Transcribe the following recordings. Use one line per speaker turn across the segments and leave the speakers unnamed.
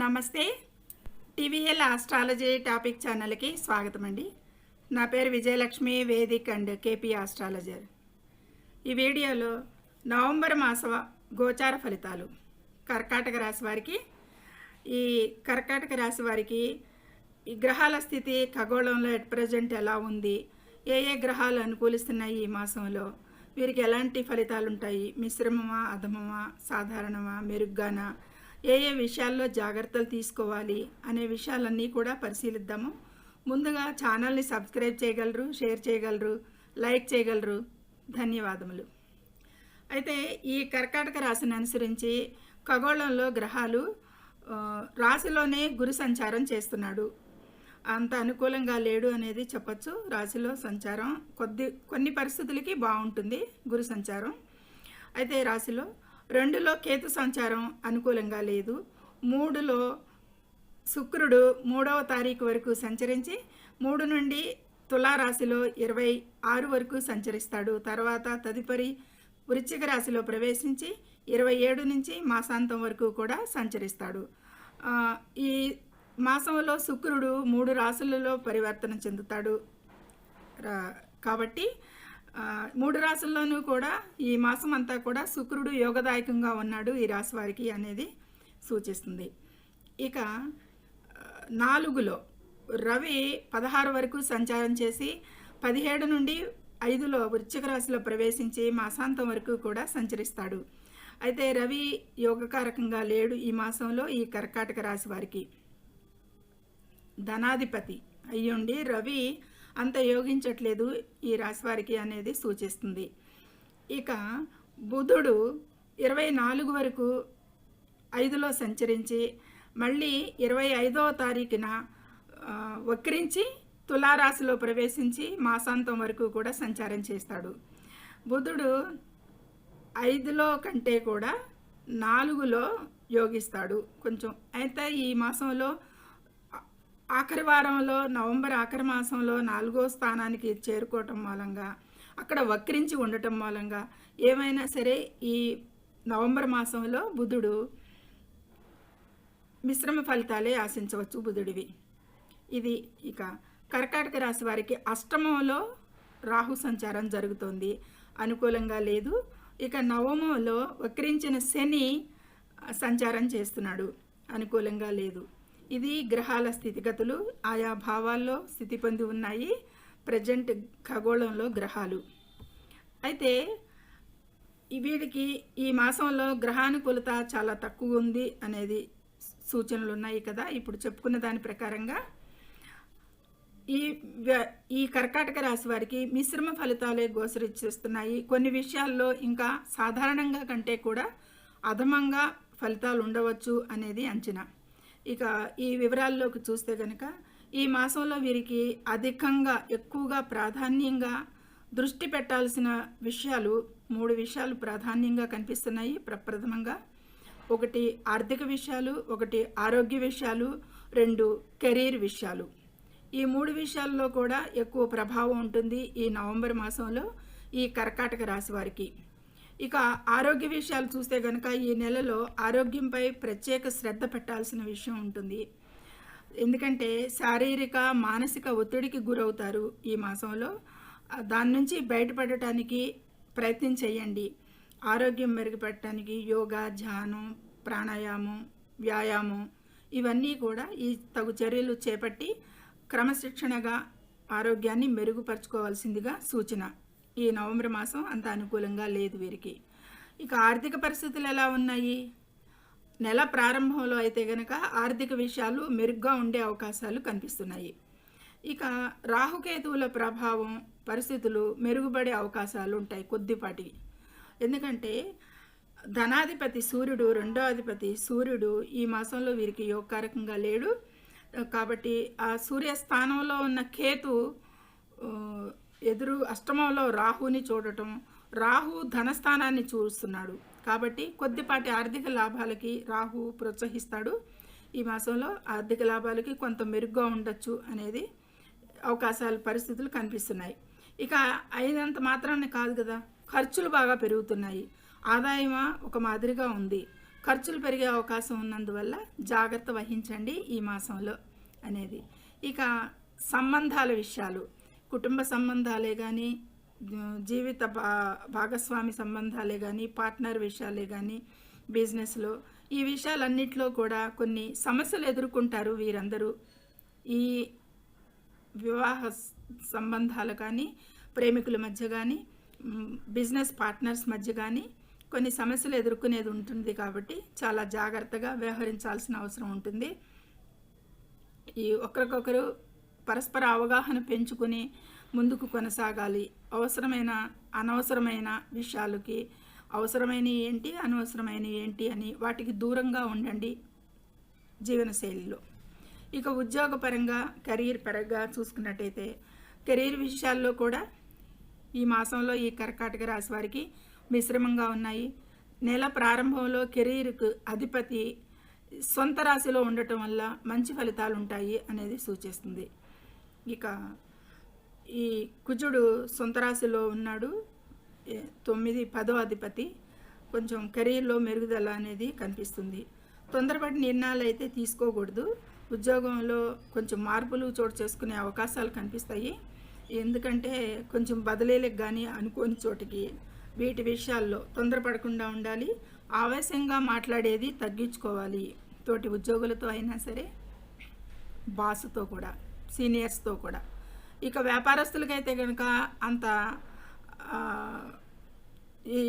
నమస్తే. TVL astrology topic ఛానల్కి స్వాగతం అండి నా పేరు Vijayalakshmi Vedic and KP astrologer. ఈ వీడియోలో నవంబర్ మాస గోచార ఫలితాలు. కర్కాటక రాశి వారికి ఈ కర్కాటక రాశి వారికి ఈ గ్రహాల స్థితి ఖగోళంలో ఎట్ ప్రజెంట్ ఎలా ఉంది? ఏ ఏ గ్రహాలు అనుకూలిస్తున్నాయి ఈ మాసంలో? వీరికి ఎలాంటి ఫలితాలు ఉంటాయి మిశ్రమమా అధమమా సాధారణమా మెరుగ్గానా? ఏ ఏ విషయాల్లో జాగ్రత్తలు తీసుకోవాలి అనే విషయాలన్నీ కూడా పరిశీలిద్దాము. ముందుగా ఛానల్ని సబ్స్క్రైబ్ చేయగలరు షేర్ చేయగలరు లైక్ చేయగలరు. ధన్యవాదములు. అయితే ఈ కర్కాటక రాశిని అనుసరించి ఖగోళంలో గ్రహాలు రాశిలోనే గురు సంచారం చేస్తున్నాడు. అంత అనుకూలంగా లేడు అనేది చెప్పొచ్చు. రాశిలో సంచారం కొద్ది కొన్ని పరిస్థితులకి బాగుంటుంది గురు సంచారం. అయితే రాశిలో రెండులో కేతు సంచారం అనుకూలంగా లేదు. మూడులో శుక్రుడు మూడవ తారీఖు వరకు సంచరించి మూడు నుండి తులారాశిలో ఇరవై ఆరు వరకు సంచరిస్తాడు. తర్వాత తదుపరి వృశ్చిక రాశిలో ప్రవేశించి ఇరవై ఏడు నుంచి మాసాంతం వరకు కూడా సంచరిస్తాడు. ఈ మాసంలో శుక్రుడు మూడు రాశులలో పరివర్తన చెందుతాడు. రా- కాబట్టి మూడు రాసుల్లోనూ కూడా ఈ మాసం అంతా కూడా శుక్రుడు యోగదాయకంగా ఉన్నాడు ఈ రాశి వారికి అనేది సూచిస్తుంది. ఇక నాలుగులో రవి పదహారు వరకు సంచారం చేసి పదిహేడు నుండి ఐదులో వృశ్చిక రాశిలో ప్రవేశించి మాసాంతం వరకు కూడా సంచరిస్తాడు. అయితే రవి యోగకారకంగా లేడు ఈ మాసంలో ఈ కర్కాటక రాశి వారికి. ధనాధిపతి అయ్యుండి రవి అంత యోగించట్లేదు ఈ రాశి వారికి అనేది సూచిస్తుంది. ఇక బుధుడు ఇరవై నాలుగు వరకు ఐదులో సంచరించి మళ్ళీ ఇరవై ఐదవ తారీఖున వక్రించి తులారాశిలో ప్రవేశించి మాసాంతం వరకు కూడా సంచారం చేస్తాడు. బుధుడు ఐదులో కంటే కూడా నాలుగులో యోగిస్తాడు. కొంచెం అయితే ఈ మాసంలో ఆఖరి వారంలో నవంబర్ ఆఖరి మాసంలో నాలుగో స్థానానికి చేరుకోవటం మూలంగా అక్కడ వక్రించి ఉండటం మూలంగా ఏమైనా సరే ఈ నవంబర్ మాసంలో బుధుడు మిశ్రమ ఫలితాలే ఆశించవచ్చు బుధుడివి. ఇది ఇక కర్కాటక రాశి వారికి అష్టమంలో రాహు సంచారం జరుగుతోంది. అనుకూలంగా లేదు. ఇక నవమంలో వక్రించిన శని సంచారం చేస్తున్నాడు. అనుకూలంగా లేదు. ఇది గ్రహాల స్థితిగతులు ఆయా భావాల్లో స్థితి పొంది ఉన్నాయి. ప్రజెంట్ ఖగోళంలో గ్రహాలు. అయితే వీడికి ఈ మాసంలో గ్రహానుకూలత చాలా తక్కువ ఉంది అనేది సూచనలు ఉన్నాయి కదా. ఇప్పుడు చెప్పుకున్న దాని ప్రకారంగా ఈ ఈ కర్కాటక రాశి వారికి మిశ్రమ ఫలితాలే గోచరిస్తున్నాయి. కొన్ని విషయాల్లో ఇంకా సాధారణంగా కంటే కూడా అధమంగా ఫలితాలు ఉండవచ్చు అనేది అంచనా. ఇక ఈ వివరాల్లోకి చూస్తే కనుక ఈ మాసంలో వీరికి అధికంగా ఎక్కువగా ప్రాధాన్యంగా దృష్టి పెట్టాల్సిన విషయాలు మూడు విషయాలు ప్రాధాన్యంగా కనిపిస్తున్నాయి. ప్రప్రథమంగా ఒకటి ఆర్థిక విషయాలు ఒకటి ఆరోగ్య విషయాలు రెండు కెరీర్ విషయాలు. ఈ మూడు విషయాల్లో కూడా ఎక్కువ ప్రభావం ఉంటుంది ఈ నవంబర్ మాసంలో ఈ కర్కాటక రాశి వారికి. ఇక ఆరోగ్య విషయాలు చూస్తే కనుక ఈ నెలలో ఆరోగ్యంపై ప్రత్యేక శ్రద్ధ పెట్టాల్సిన విషయం ఉంటుంది. ఎందుకంటే శారీరక మానసిక ఒత్తిడికి గురవుతారు ఈ మాసంలో. దాని నుంచి బయటపడటానికి ప్రయత్నం చేయండి. ఆరోగ్యం మెరుగుపడటానికి యోగా ధ్యానం ప్రాణాయామం వ్యాయామం ఇవన్నీ కూడా ఈ తగు చర్యలు చేపట్టి క్రమశిక్షణగా ఆరోగ్యాన్ని మెరుగుపరచుకోవాల్సిందిగా సూచన. ఈ నవంబర్ మాసం అంత అనుకూలంగా లేదు వీరికి. ఇక ఆర్థిక పరిస్థితులు ఎలా ఉన్నాయి? నెల ప్రారంభంలో అయితే గనక ఆర్థిక విషయాలు మెరుగ్గా ఉండే అవకాశాలు కనిపిస్తున్నాయి. ఇక రాహుకేతువుల ప్రభావం పరిస్థితులు మెరుగుపడే అవకాశాలు ఉంటాయి కొద్దిపాటి ఎందుకంటే ధనాధిపతి సూర్యుడు రెండో అధిపతి సూర్యుడు ఈ మాసంలో వీరికి యోగకారకంగా లేడు. కాబట్టి ఆ సూర్య స్థానంలో ఉన్న కేతు ఎదురు అష్టమంలో రాహుని చూడటం రాహు ధనస్థానాన్ని చూస్తున్నాడు. కాబట్టి కొద్దిపాటి ఆర్థిక లాభాలకి రాహు ప్రోత్సహిస్తాడు. ఈ మాసంలో ఆర్థిక లాభాలకి కొంత మెరుగ్గా ఉండొచ్చు అనేది అవకాశాలు పరిస్థితులు కనిపిస్తున్నాయి. ఇక అయినంత మాత్రాన్ని కాదు కదా ఖర్చులు బాగా పెరుగుతున్నాయి. ఆదాయమా ఒక మాదిరిగా ఉంది. ఖర్చులు పెరిగే అవకాశం ఉన్నందువల్ల జాగ్రత్త వహించండి ఈ మాసంలో అనేది. ఇక సంబంధాల విషయాలు. కుటుంబ సంబంధాలే కానీ జీవిత భా భాగస్వామి సంబంధాలే కానీ పార్ట్నర్ విషయాలే కానీ బిజినెస్లో ఈ విషయాలన్నింటిలో కూడా కొన్ని సమస్యలు ఎదుర్కొంటారు వీరందరూ. ఈ వివాహ సంబంధాలు కానీ ప్రేమికుల మధ్య కానీ బిజినెస్ పార్ట్నర్స్ మధ్య కానీ కొన్ని సమస్యలు ఎదుర్కొనేది ఉంటుంది కాబట్టి చాలా జాగ్రత్తగా వ్యవహరించాల్సిన అవసరం ఉంటుంది. ఈ ఒకరికొకరు పరస్పర అవగాహన పెంచుకుని ముందుకు కొనసాగాలి. అవసరమైన అనవసరమైన విషయాలకి అవసరమైన ఏంటి అనవసరమైన ఏంటి అని వాటికి దూరంగా ఉండండి జీవనశైలిలో. ఇక ఉద్యోగపరంగా కెరీర్ పరంగా చూసుకున్నట్టయితే కెరీర్ విషయాల్లో కూడా ఈ మాసంలో ఈ కర్కాటక రాశి వారికి మిశ్రమంగా ఉన్నాయి. నెల ప్రారంభంలో కెరీర్కు అధిపతి సొంత రాశిలో ఉండటం వల్ల మంచి ఫలితాలు ఉంటాయి అనేది సూచిస్తుంది. ఇక ఈ కుజుడు సొంత రాశిలో ఉన్నాడు. తొమ్మిది పదో అధిపతి. కొంచెం కెరీర్లో మెరుగుదల అనేది కనిపిస్తుంది. తొందరపడి నిర్ణయాలు అయితే తీసుకోకూడదు. ఉద్యోగంలో కొంచెం మార్పులు చోటు చేసుకునే అవకాశాలు కనిపిస్తాయి. ఎందుకంటే కొంచెం బదిలీలకు కానీ అనుకోని చోటికి వీటి విషయాల్లో తొందరపడకుండా ఉండాలి. ఆవేశంగా మాట్లాడేది తగ్గించుకోవాలి. తోటి ఉద్యోగులతో అయినా సరే బాసుతో కూడా. సీనియర్స్తో కూడా. ఇక వ్యాపారస్తులకైతే కనుక అంత ఈ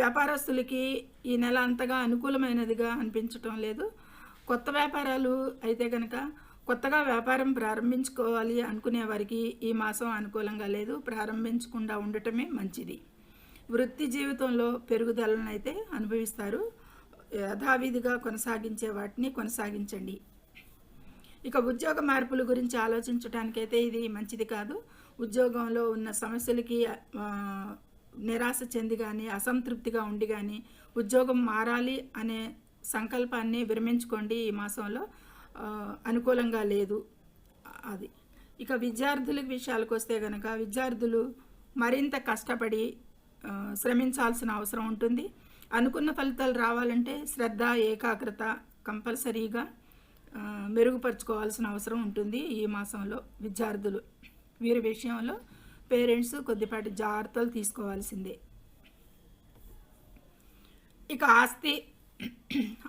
వ్యాపారస్తులకి ఈ నెల అంతగా అనుకూలమైనదిగా అనిపించటం లేదు. కొత్త వ్యాపారాలు అయితే కనుక కొత్తగా వ్యాపారం ప్రారంభించుకోవాలి అనుకునే వారికి ఈ మాసం అనుకూలంగా లేదు. ప్రారంభించకుండా ఉండటమే మంచిది. వృత్తి జీవితంలో పెరుగుదలను అయితే అనుభవిస్తారు. యథావిధిగా కొనసాగించే వాటిని కొనసాగించండి. ఇక ఉద్యోగ మార్పుల గురించి ఆలోచించడానికైతే ఇది మంచిది కాదు. ఉద్యోగంలో ఉన్న సమస్యలకి నిరాశ చెంది కానీ అసంతృప్తిగా ఉండి కానీ ఉద్యోగం మారాలి అనే సంకల్పాన్ని విరమించుకోండి ఈ మాసంలో. అనుకూలంగా లేదు అది. ఇక విద్యార్థుల విషయాలకు వస్తే కనుక విద్యార్థులు మరింత కష్టపడి శ్రమించాల్సిన అవసరం ఉంటుంది. అనుకున్న ఫలితాలు రావాలంటే శ్రద్ధ ఏకాగ్రత కంపల్సరీగా మెరుగుపరుచుకోవాల్సిన అవసరం ఉంటుంది ఈ మాసంలో విద్యార్థులు. వీరి విషయంలో పేరెంట్స్ కొద్దిపాటి జాగ్రత్తలు తీసుకోవాల్సిందే. ఇక ఆస్తి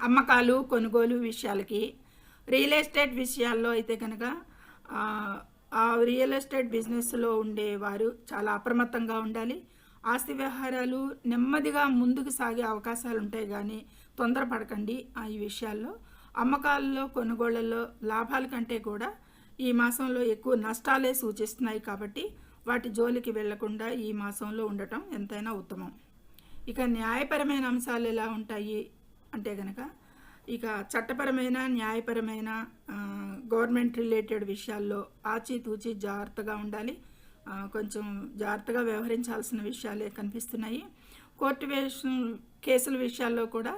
అమ్మకాలు కొనుగోలు విషయాలకి రియల్ ఎస్టేట్ విషయాల్లో అయితే కనుక ఆ రియల్ ఎస్టేట్ బిజినెస్లో ఉండేవారు చాలా అప్రమత్తంగా ఉండాలి. ఆస్తి వ్యవహారాలు నెమ్మదిగా ముందుకు సాగే అవకాశాలు ఉంటాయి కానీ తొందరపడకండి ఈ విషయాల్లో. అమ్మకాలలో కొనుగోళ్ళలో లాభాల కంటే కూడా ఈ మాసంలో ఎక్కువ నష్టాలే సూచిస్తున్నాయి కాబట్టి వాటి జోలికి వెళ్ళకుండా ఈ మాసంలో ఉండటం ఎంతైనా ఉత్తమం. ఇక న్యాయపరమైన అంశాలు ఎలా ఉంటాయి అంటే కనుక ఇక చట్టపరమైన న్యాయపరమైన గవర్నమెంట్ రిలేటెడ్ విషయాల్లో ఆచితూచి జాగ్రత్తగా ఉండాలి. కొంచెం జాగ్రత్తగా వ్యవహరించాల్సిన విషయాలే కనిపిస్తున్నాయి. కోర్టు వేషన్ కేసుల విషయాల్లో కూడా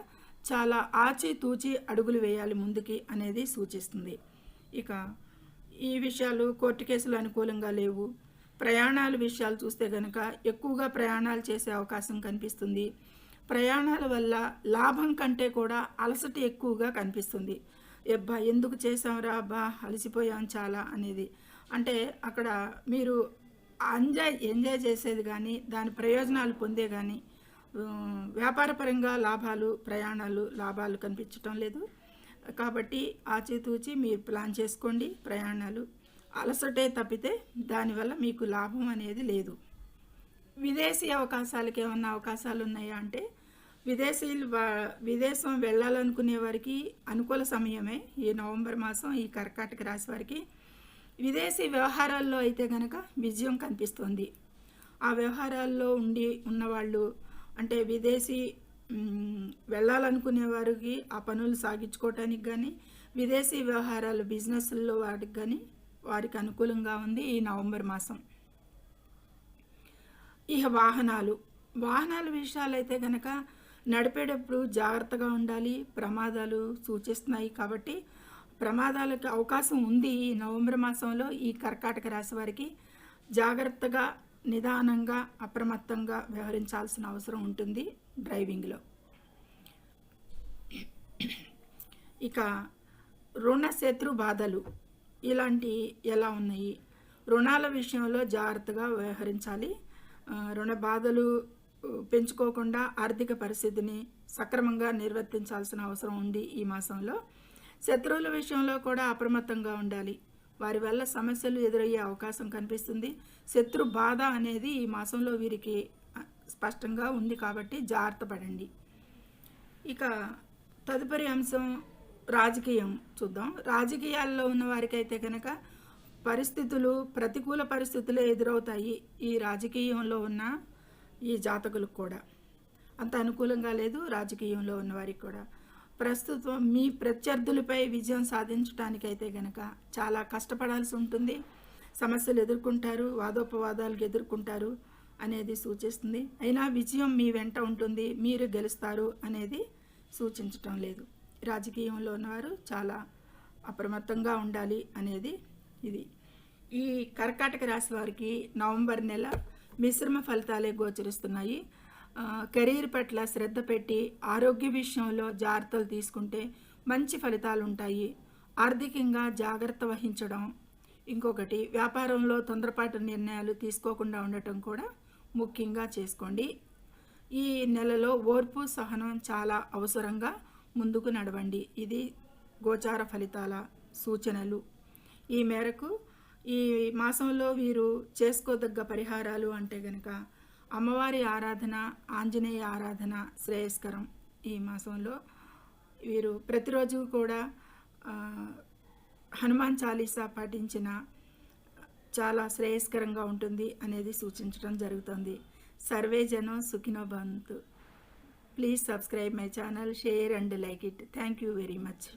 చాలా ఆచితూచి అడుగులు వేయాలి ముందుకి అనేది సూచిస్తుంది. ఇక ఈ విషయాలు కోర్టు కేసులు అనుకూలంగా లేవు. ప్రయాణాల విషయాలు చూస్తే కనుక ఎక్కువగా ప్రయాణాలు చేసే అవకాశం కనిపిస్తుంది. ప్రయాణాల వల్ల లాభం కంటే కూడా అలసట ఎక్కువగా కనిపిస్తుంది. ఎబ్బా ఎందుకు చేసాంరా అబ్బా అలసిపోయాం చాలా అనేది. అంటే అక్కడ మీరు ఎంజాయ్ ఎంజాయ్ చేసేది కానీ దాని ప్రయోజనాలు పొందే కానీ వ్యాపారపరంగా లాభాలు ప్రయాణాలు లాభాలు కనిపించటం లేదు. కాబట్టి ఆచితూచి మీరు ప్లాన్ చేసుకోండి ప్రయాణాలు. అలసటే తప్పితే దానివల్ల మీకు లాభం అనేది లేదు. విదేశీ అవకాశాలకు ఏమన్నా అవకాశాలు ఉన్నాయా అంటే విదేశీయులు విదేశం వెళ్ళాలనుకునే వారికి అనుకూల సమయమే ఈ నవంబర్ మాసం ఈ కర్కాటక రాశి వారికి. విదేశీ వ్యవహారాల్లో అయితే కనుక విజయం కనిపిస్తుంది. ఆ వ్యవహారాల్లో ఉండి ఉన్నవాళ్ళు అంటే విదేశీ వెళ్ళాలనుకునే వారికి ఆ పనులు సాగించుకోవటానికి కానీ విదేశీ వ్యవహారాలు బిజినెస్ల్లో వాటికి కానీ వారికి అనుకూలంగా ఉంది ఈ నవంబర్ మాసం. ఇక వాహనాలు. వాహనాల విషయాలు అయితే కనుక నడిపేటప్పుడు జాగ్రత్తగా ఉండాలి ప్రమాదాలు సూచిస్తున్నాయి కాబట్టి ప్రమాదాలకు అవకాశం ఉంది ఈ నవంబర్ మాసంలో ఈ కర్కాటక రాశి వారికి. జాగ్రత్తగా నిదానంగా అప్రమత్తంగా వ్యవహరించాల్సిన అవసరం ఉంటుంది డ్రైవింగ్లో. ఇక రుణ శత్రు బాధలు ఇలాంటి ఎలా ఉన్నాయి? రుణాల విషయంలో జాగ్రత్తగా వ్యవహరించాలి. రుణ బాధలు పెంచుకోకుండా ఆర్థిక పరిస్థితిని సక్రమంగా నిర్వర్తించాల్సిన అవసరం ఉంది ఈ మాసంలో. శత్రువుల విషయంలో కూడా అప్రమత్తంగా ఉండాలి. వారి వల్ల సమస్యలు ఎదురయ్యే అవకాశం కనిపిస్తుంది. శత్రు బాధ అనేది ఈ మాసంలో వీరికి స్పష్టంగా ఉంది కాబట్టి జాగ్రత్త పడండి. ఇక తదుపరి అంశం రాజకీయం చూద్దాం. రాజకీయాల్లో ఉన్న వారికైతే కనుక పరిస్థితులు ప్రతికూల పరిస్థితులు ఎదురవుతాయి ఈ రాజకీయంలో ఉన్న ఈ జాతకులకు కూడా. అంత అనుకూలంగా లేదు రాజకీయంలో ఉన్న వారికి కూడా. ప్రస్తుతం మీ ప్రత్యర్థులపై విజయం సాధించడానికైతే కనుక చాలా కష్టపడాల్సి ఉంటుంది. సమస్యలు ఎదుర్కొంటారు వాదోపవాదాలకు ఎదుర్కొంటారు అనేది సూచిస్తుంది. అయినా విజయం మీ వెంట ఉంటుంది మీరు గెలుస్తారు అనేది సూచించటం లేదు. రాజకీయంలో ఉన్నవారు చాలా అప్రమత్తంగా ఉండాలి అనేది ఇది. ఈ కర్కాటక రాశి వారికి నవంబర్ నెల మిశ్రమ ఫలితాలే గోచరిస్తున్నాయి. కెరీర్ పట్ల శ్రద్ధ పెట్టి ఆరోగ్య విషయంలో జాగ్రత్తలు తీసుకుంటే మంచి ఫలితాలు ఉంటాయి ఆర్థికంగా జాగ్రత్త వహించడం. ఇంకొకటి వ్యాపారంలో తొందరపాటు నిర్ణయాలు తీసుకోకుండా ఉండటం కూడా ముఖ్యంగా చేసుకోండి. ఈ నెలలో ఓర్పు సహనం చాలా అవసరంగా ముందుకు నడవండి. ఇది గోచార ఫలితాల సూచనలు. ఈ మేరకు ఈ మాసంలో వీరు చేసుకోదగ్గ పరిహారాలు అంటే గనక అమ్మవారి ఆరాధన ఆంజనేయ ఆరాధన శ్రేయస్కరం ఈ మాసంలో. వీరు ప్రతిరోజు కూడా హనుమాన్ చాలీసా పాటించిన చాలా శ్రేయస్కరంగా ఉంటుంది అనేది సూచించడం జరుగుతుంది. సర్వే జనం సుఖినో బంతు please subscribe my channel share and like it. Thank you very much.